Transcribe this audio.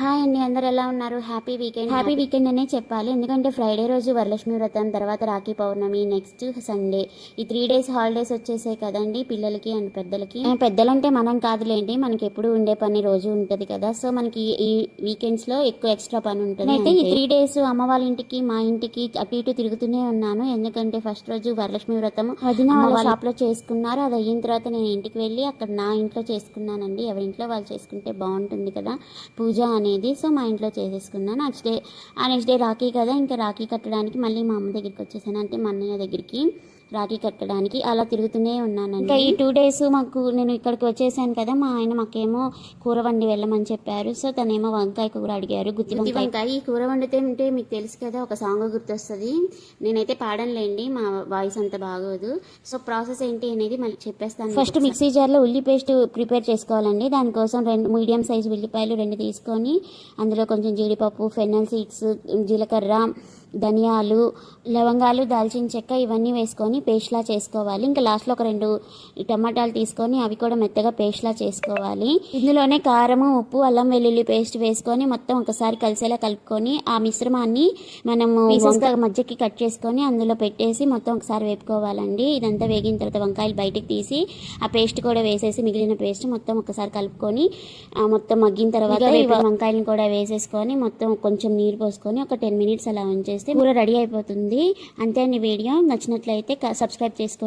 Hi అండి అందరు ఎలా ఉన్నారు? హ్యాపీ వీకెండ్ హ్యాపీ వీకెండ్ అనే చెప్పాలి. ఎందుకంటే ఫ్రైడే రోజు వరలక్ష్మి వ్రతం తర్వాత రాఖీ పౌర్ణమి నెక్స్ట్ సండే ఈ త్రీ డేస్ హాలిడేస్ వచ్చేసాయి కదండి పిల్లలకి అండ్ పెద్దలకి. పెద్దలంటే మనం కాదులేండి మనకి ఎప్పుడు ఉండే పని రోజు ఉంటది కదా. సో మనకి ఈ వీకెండ్స్లో ఎక్కువ ఎక్స్ట్రా పని ఉంటుంది అయితే ఈ త్రీ డేస్ అమ్మ వాళ్ళ ఇంటికి మా ఇంటికి అటు ఇటు తిరుగుతూనే ఉన్నాను. ఎందుకంటే ఫస్ట్ రోజు వరలక్ష్మి వ్రతం వదిన వాళ్ళ షాప్లో చేసుకున్నారు. అది అయిన తర్వాత నేను ఇంటికి వెళ్ళి అక్కడ నా ఇంట్లో చేసుకున్నానండి. ఎవరి ఇంట్లో వాళ్ళు చేసుకుంటే బాగుంటుంది కదా. పూజ అనేది సో మా ఇంట్లో చేసేసుకున్నాను నెక్స్ట్ డే ఆ నెక్స్ట్ డే రాఖీ కదా ఇంకా రాఖీ కట్టడానికి మళ్ళీ మా అమ్మ దగ్గరికి వచ్చేసాను. అంటే మా అన్నయ్య దగ్గరికి. రాఖీ కట్టడానికి అలా తిరుగుతూనే ఉన్నానండి. ఇంకా ఈ టూ డేస్ మాకు నేను ఇక్కడికి వచ్చేసాను కదా మా ఆయన మాకేమో కూర వండి వెళ్ళమని చెప్పారు. సో తనేమో వంకాయ కూర అడిగారు గుత్తి వంకాయ. ఈ కూర వండితే ఉంటే మీకు తెలుసు కదా ఒక సాంగ్ గుర్తొస్తుంది. నేనైతే పాడనులేండి మా వాయిస్ అంత బాగోదు. సో ప్రాసెస్ ఏంటి అనేది మళ్ళీ చెప్పేస్తాను ఫస్ట్ మిక్సీ జార్లో ఉల్లి పేస్ట్ ప్రిపేర్ చేసుకోవాలండి. దానికోసం రెండు మీడియం సైజ్ ఉల్లిపాయలు రెండు తీసుకొని అందులో కొంచెం జీడిపప్పు ఫెన్నల్ సీడ్స్ జీలకర్ర ధనియాలు లవంగాలు దాల్చిన చెక్క ఇవన్నీ వేసుకొని పేస్ట్లా చేసుకోవాలి. ఇంకా లాస్ట్లో ఒక రెండు టమాటాలు తీసుకొని అవి కూడా మెత్తగా పేస్ట్లా చేసుకోవాలి. ఇందులోనే కారము ఉప్పు అల్లం వెల్లుల్లి పేస్ట్ వేసుకొని మొత్తం ఒకసారి కలిసేలా కలుపుకొని ఆ మిశ్రమాన్ని మనము మధ్యకి కట్ చేసుకొని అందులో పెట్టేసి మొత్తం ఒకసారి వేపుకోవాలండి. ఇదంతా వేగిన తర్వాత వంకాయలు బయటికి తీసి ఆ పేస్ట్ కూడా వేసేసి మిగిలిన పేస్ట్ మొత్తం ఒకసారి కలుపుకొని మొత్తం మగ్గిన తర్వాత వంకాయలను కూడా వేసేసుకొని మొత్తం కొంచెం నీరు పోసుకొని ఒక టెన్ మినిట్స్ అలా చేస్తే కూర రెడీ అయిపోతుంది. అంతే అండి వీడియో. నచ్చినట్లయితే సబ్స్క్రైబ్ చేసుకోండి